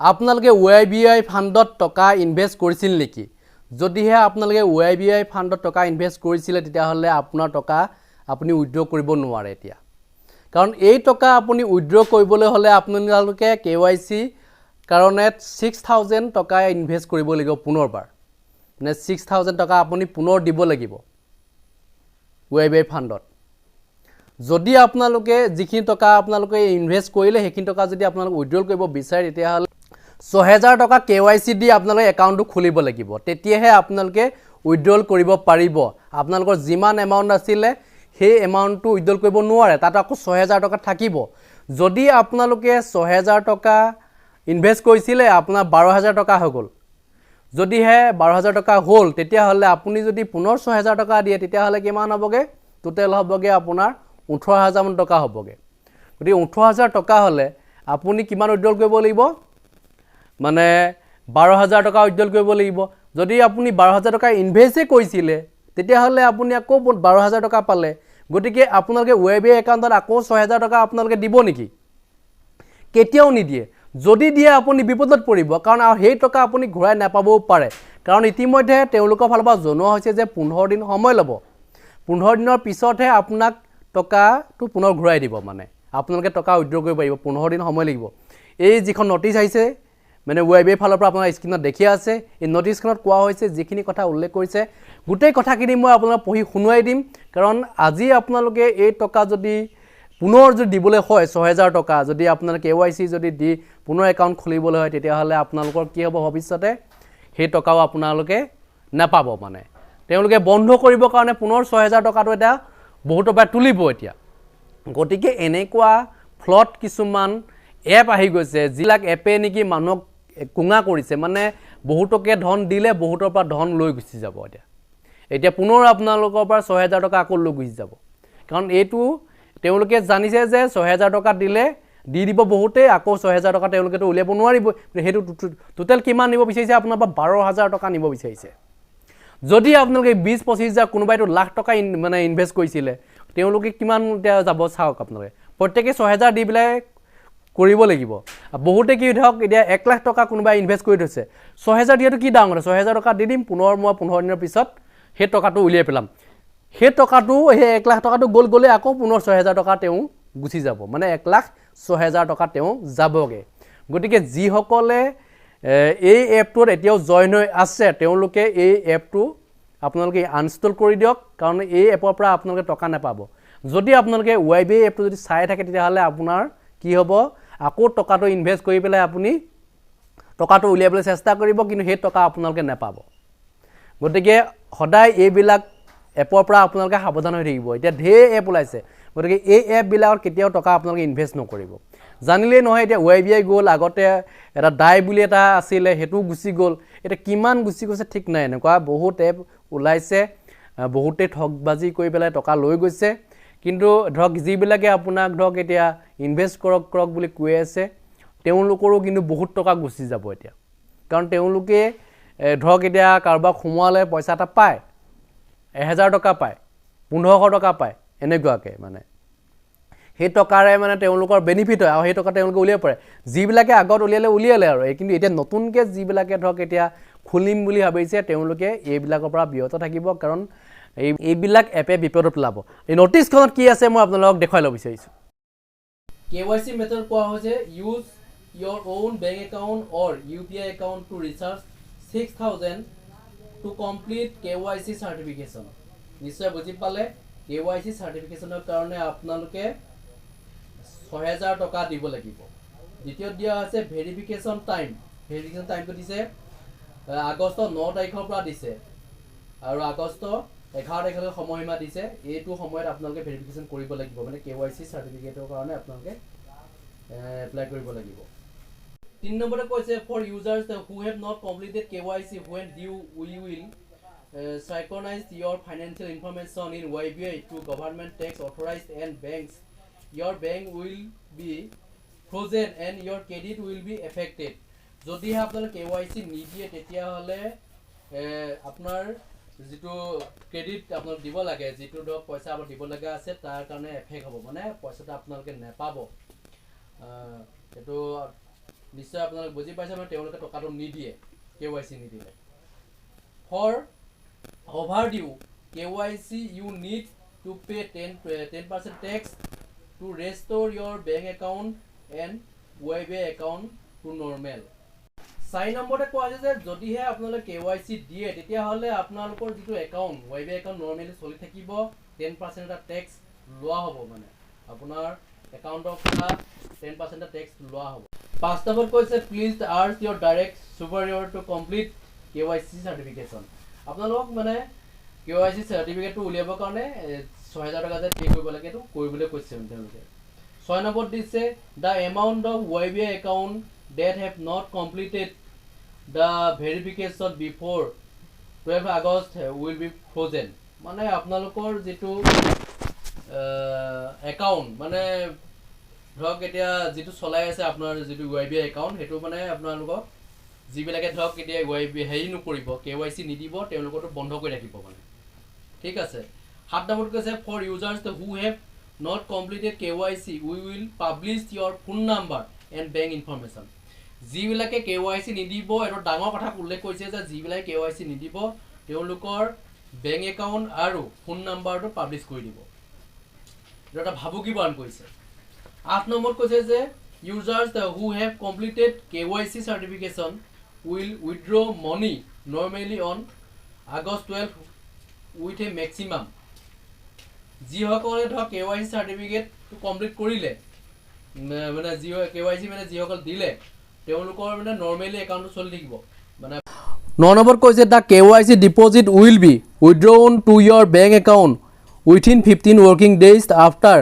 আপোনালোকে Y B আই ফাণ্ডত টকা invest কৰিছিল নেকি? যদিহে আপোনালোকে ৱাই বি আই ফাণ্ডত টকা ইনভেষ্ট কৰিছিলে তেতিয়াহ'লে আপোনাৰ টকা আপুনি উইড্ৰ কৰিব নোৱাৰে এতিয়া। কাৰণ এই টকা আপুনি উইড্ৰ কৰিবলৈ হ'লে আপোনালোকে কে ৱাই চি কাৰণে ছিক্স থাউজেণ্ড টকা ইনভেষ্ট কৰিব লাগিব পুনৰবাৰ। মানে ছিক্স থাউজেণ্ড টকা আপুনি পুনৰ দিব লাগিব ৱাই বি আই ফাণ্ডত। যদি আপোনালোকে যিখিনি টকা আপোনালোকে ইনভেষ্ট কৰিলে সেইখিনি টকা যদি আপোনালোকে উইড্ৰল কৰিব বিচাৰে তেতিয়াহ'লে ছহেজাৰ টকা কে ৱাই চি দি আপোনালোকে একাউণ্টটো খুলিব লাগিব। তেতিয়াহে আপোনালোকে উইড্ৰল কৰিব পাৰিব। আপোনালোকৰ যিমান এমাউণ্ট আছিলে সেই এমাউণ্টটো উইড্ৰল কৰিব নোৱাৰে। তাত আকৌ ছহেজাৰ টকা থাকিব। যদি আপোনালোকে ছহেজাৰ টকা ইনভেষ্ট কৰিছিলে আপোনাৰ বাৰ হাজাৰ টকা হৈ গ'ল। যদিহে বাৰ হাজাৰ টকা হ'ল তেতিয়াহ'লে আপুনি যদি পুনৰ ছহেজাৰ টকা দিয়ে তেতিয়াহ'লে কিমান হ'বগৈ? টোটেল হ'বগৈ আপোনাৰ ওঠৰ হাজাৰমান টকা হ'বগৈ। গতিকে ওঠৰ হাজাৰ টকা হ'লে আপুনি কিমান উইড্ৰল কৰিব লাগিব? মানে বাৰ হাজাৰ টকা উইড্ৰল কৰিব লাগিব। যদি আপুনি বাৰ হাজাৰ টকা ইনভেষ্টেই কৰিছিলে তেতিয়াহ'লে আপুনি আকৌ বাৰ হাজাৰ টকা পালে। গতিকে আপোনালোকে ৱেব একাউণ্টত আকৌ ছহেজাৰ টকা আপোনালোকে দিব নেকি? কেতিয়াও নিদিয়ে। যদি দিয়ে আপুনি বিপদত পৰিব। কাৰণ আৰু সেই টকা আপুনি ঘূৰাই নাপাবও পাৰে। কাৰণ ইতিমধ্যে তেওঁলোকৰ ফালৰ পৰা জনোৱা হৈছে যে পোন্ধৰ দিন সময় ল'ব। পোন্ধৰ দিনৰ পিছতহে আপোনাক টকাটো পুনৰ ঘূৰাই দিব মানে। আপোনালোকে টকা উইড্ৰ কৰিব পাৰিব। পোন্ধৰ দিন সময় লাগিব। এই যিখন নটিচ আহিছে মানে ৱেব ফালৰ পৰা আপোনাৰ স্ক্ৰীণত দেখি আছে। এই নটিচখনত কোৱা হৈছে যিখিনি কথা উল্লেখ কৰিছে গোটেই কথাখিনি মই আপোনাক পঢ়ি শুনুৱাই দিম। কাৰণ আজি আপোনালোকে এই টকা যদি পুনৰ যদি দিবলৈ হয় ছহেজাৰ টকা যদি আপোনালোকে কে ৱাই চি যদি দি পুনৰ একাউণ্ট খুলিবলৈ হয় তেতিয়াহ'লে আপোনালোকৰ কি হ'ব ভৱিষ্যতে? সেই টকাও আপোনালোকে নাপাব মানে। তেওঁলোকে বন্ধ কৰিবৰ কাৰণে পুনৰ ছহেজাৰ টকাটো এটা বহুতৰ পৰা তুলিব এতিয়া। গতিকে এনেকুৱা ফ্লড কিছুমান এপ আহি গৈছে যিবিলাক এপে নেকি মানুহক কোঙা কৰিছে মানে বহুতকে ধন দিলে বহুতৰ পৰা ধন লৈ গুচি যাব এতিয়া। এতিয়া পুনৰ আপোনালোকৰ পৰা ছহেজাৰ টকা আকৌ লৈ গুচি যাব। কাৰণ এইটো তেওঁলোকে জানিছে যে ছহেজাৰ টকা দিলে, দি দিব বহুতেই আকৌ ছহেজাৰ টকা তেওঁলোকেতো উলিয়াব নোৱাৰিব। সেইটো টোটেল কিমান নিব বিচাৰিছে? আপোনাৰ পৰা বাৰ হাজাৰ টকা নিব বিচাৰিছে। যদি আপোনালোকে বিছ পঁচিছ হাজাৰ, কোনোবাইতো লাখ টকা মানে ইনভেষ্ট কৰিছিলে, তেওঁলোকে কিমান এতিয়া যাব চাওক আপোনালোকে। প্ৰত্যেকে ছহেজাৰ দি পেলাই কৰিব লাগিব। বহুতে কি ধৰক এতিয়া এক লাখ টকা কোনোবাই ইনভেষ্ট কৰি থৈছে। ছহেজাৰ দিয়াটো কি ডাঙৰ ছহেজাৰ টকা দি দিম পুনৰ মই পোন্ধৰ দিনৰ পিছত সেই টকাটো উলিয়াই পেলাম। সেই টকাটো সেই এক লাখ টকাটো গ'ল গ'লে আকৌ পুনৰ ছহেজাৰ টকা তেওঁ গুচি যাব। মানে এক লাখ ছহেজাৰ টকা তেওঁ যাবগৈ। গতিকে যিসকলে এই এপটোত এতিয়াও জইন হৈ আছে তেওঁলোকে এই এপটো আপোনালোকে আনইনষ্টল কৰি দিয়ক কাৰণ এই এপৰ পৰা আপোনালোকে টকা নাপাব। যদি আপোনালোকে ৱাই বি এপটো যদি চাই থাকে তেতিয়াহ'লে আপোনাৰ কি হ'ব? আকৌ টকাটো ইনভেষ্ট কৰি পেলাই আপুনি টকাটো উলিয়াবলৈ চেষ্টা কৰিব কিন্তু সেই টকা আপোনালোকে নাপাব। গতিকে সদায় এইবিলাক এপৰ পৰা আপোনালোকে সাৱধান হৈ থাকিব। এতিয়া ঢেৰ এপ ওলাইছে। গতিকে এই এপবিলাকত কেতিয়াও টকা আপোনালোকে ইনভেষ্ট নকৰিব। জানিলেই নহয় এতিয়া ৱাই বি আই গ'ল আগতে এটা ডাই বুলি এটা আছিলে সেইটোও গুচি গ'ল। এতিয়া কিমান গুচি গৈছে ঠিক নাই এনেকুৱা বহুত এপ ওলাইছে। আহ, বহুতে ঠগবাজি কৰি পেলাই টকা লৈ গৈছে। কিন্তু ধৰক যিবিলাকে আপোনাক ধৰক এতিয়া ইনভেষ্ট কৰক কৰক বুলি কৈ আছে তেওঁলোকৰো কিন্তু বহুত টকা গুচি যাব এতিয়া। কাৰণ তেওঁলোকে ধৰক এতিয়া কাৰোবাক সোমোৱালে পইচা এটা পায় এহেজাৰ টকা পায় পোন্ধৰশ টকা পায় এনেকুৱাকৈ মানে। সেই টকাৰে মানে তেওঁলোকৰ বেনিফিট হয় আৰু সেই টকা তেওঁলোকে উলিয়াব পাৰে। যিবিলাকে আগত উলিয়ালে উলিয়ালে আৰু। কিন্তু এতিয়া নতুনকৈ যিবিলাকে ধৰক এতিয়া খুলিম বুলি ভাবিছে তেওঁলোকে এইবিলাকৰ পৰা বিৰত থাকিব। কাৰণ এই এইবিলাক এপে বিপদত পেলাব। এই নটিচখনত কি আছে মই আপোনালোকক দেখুৱাই ল'ব বিচাৰিছোঁ। কে ৱাই চি মেথড কোৱা হৈছে use your own bank account or U P I account to recharge six thousand to complete K Y C certification নিশ্চয় বুজি পালে কে ৱাই চি চাৰ্টিফিকেশ্যনৰ কাৰণে আপোনালোকে ছহেজাৰ টকা দিব লাগিব। দ্বিতীয়ত দিয়া হৈছে ভেৰিফিকেশ্যন টাইম ভেৰিফিকেশ্যন টাইমটো দিছে আগষ্ট ন তাৰিখৰ পৰা দিছে। আৰু আগষ্ট এঘাৰ তাৰিখলৈ সময়সীমা দিছে। এইটো সময়ত আপোনালোকে ভেৰিফিকেশ্যন কৰিব লাগিব। মানে কে ৱাই চি চাৰ্টিফিকেটৰ কাৰণে আপোনালোকে এপ্লাই কৰিব লাগিব। তিনি নম্বৰতে কৈছে for users who have not completed K Y C when due we will synchronize your financial information in YBI to government tax authorized and banks. Your bank will be frozen and your credit will be affected. যদিহে আপোনালোকে K Y C নিদিয়ে, তেতিয়াহ'লে আপোনাৰ যিটো credit আপোনালোক দিব লাগে যিটো ধৰক পইচা আপোনাক দিব লগা আছে তাৰ কাৰণে এফেক্ট হ'ব। মানে পইচাটো আপোনালোকে নেপাব। এইটো নিশ্চয় আপোনালোকে বুজি পাইছে মানে তেওঁলোকে টকাটো নিদিয়ে কে ৱাই চি নিদিলে। For overdue K Y C you need to pay ten ten percent tax to restore your bank account and Y B account to normal চাৰি নম্বৰতে কোৱা হৈছে যে যদিহে আপোনালোকে কে ৱাই চি দিয়ে তেতিয়াহ'লে আপোনালোকৰ যিটো account Y B account normally চলি থাকিব টেন পাৰ্চেণ্ট এটা টেক্স লোৱা হ'ব মানে। আপোনাৰ একাউণ্টৰ পৰা টেন পাৰ্চেণ্ট এটা টেক্স লোৱা হ'ব। পাঁচ নম্বৰত কৈছে please urge your direct superior to complete K Y C certification আপোনালোকক মানে কে ৱাই চি চাৰ্টিফিকেটটো উলিয়াবৰ কাৰণে ছহেজাৰ টকা যে পে' কৰিব লাগে সেইটো কৰিবলৈ কৈছে তেওঁলোকে। ছয় নম্বৰত দিছে the amount of Y B I account that have not completed the verification before twelve August will be frozen মানে আপোনালোকৰ যিটো একাউণ্ট মানে ধৰক এতিয়া যিটো চলাই আছে আপোনাৰ যিটো বি আই একাউণ্ট সেইটো মানে আপোনালোকক যিবিলাকে ধৰক এতিয়া ৱাই বি হেৰি নকৰিব, কে ৱাই চি নিদিব তেওঁলোকৰতো বন্ধ কৰি ৰাখিব মানে। ঠিক আছে? সাত নম্বৰত কৈছে for users who have not completed K Y C we will publish your phone number and bank information যিবিলাকে কে ৱাই চি নিদিব এইটো ডাঙৰ কথা উল্লেখ কৰিছে যে যিবিলাকে কে ৱাই চি নিদিব, তেওঁলোকৰ বেংক একাউণ্ট আৰু ফোন নাম্বাৰটো পাব্লিছ কৰি দিব। এইটো এটা ভাবুকি প্ৰদান কৰিছে। আঠ নম্বৰত কৈছে যে users who have completed K Y C certification will withdraw money normally on August twelve with a maximum যিসকলে ধৰক কে ৱাই চি চাৰ্টিফিকেটটো কমপ্লিট কৰিলে মানে যি কে ৱাই চি মানে যিসকল দিলে তেওঁলোকৰ মানে নৰ্মেলি একাউণ্টটো চলি থাকিব। মানে ন নম্বৰত কৈছে the K Y C deposit will be withdrawn to your bank account within fifteen working days after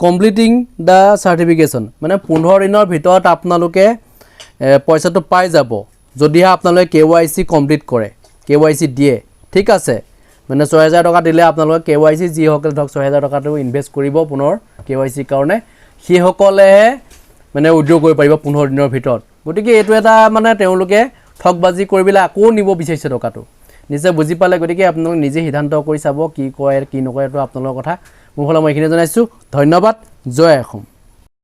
completing the certification মানে পোন্ধৰ দিনৰ ভিতৰত আপোনালোকে পইচাটো পাই যাব, যদিহে আপোনালোকে কে ৱাই চি কমপ্লিট কৰে, কে ৱাই চি দিয়ে। ঠিক আছে মানে ছহেজাৰ টকা দিলে আপোনালোকে কে ৱাই চি যিসকলে ধৰক ছহেজাৰ টকাটো ইনভেষ্ট কৰিব পুনৰ কে ৱাই চিৰ কাৰণে, সেইসকলেহে মানে উইড্ৰ কৰিব পাৰিব পোন্ধৰ দিনৰ ভিতৰত। গতিকে এইটো এটা মানে তেওঁলোকে ঠগবাজি কৰি পেলাই আকৌ নিব বিচাৰিছে টকাটো। নিজে বুজি পালে গতিকে আপোনালোকে নিজে সিদ্ধান্ত কৰি চাব কি কয়, কি নকয়, এইটো আপোনালোকৰ কথা। মোৰ ফালে মই এইখিনি জনাইছোঁ। ধন্যবাদ। জয় অসম।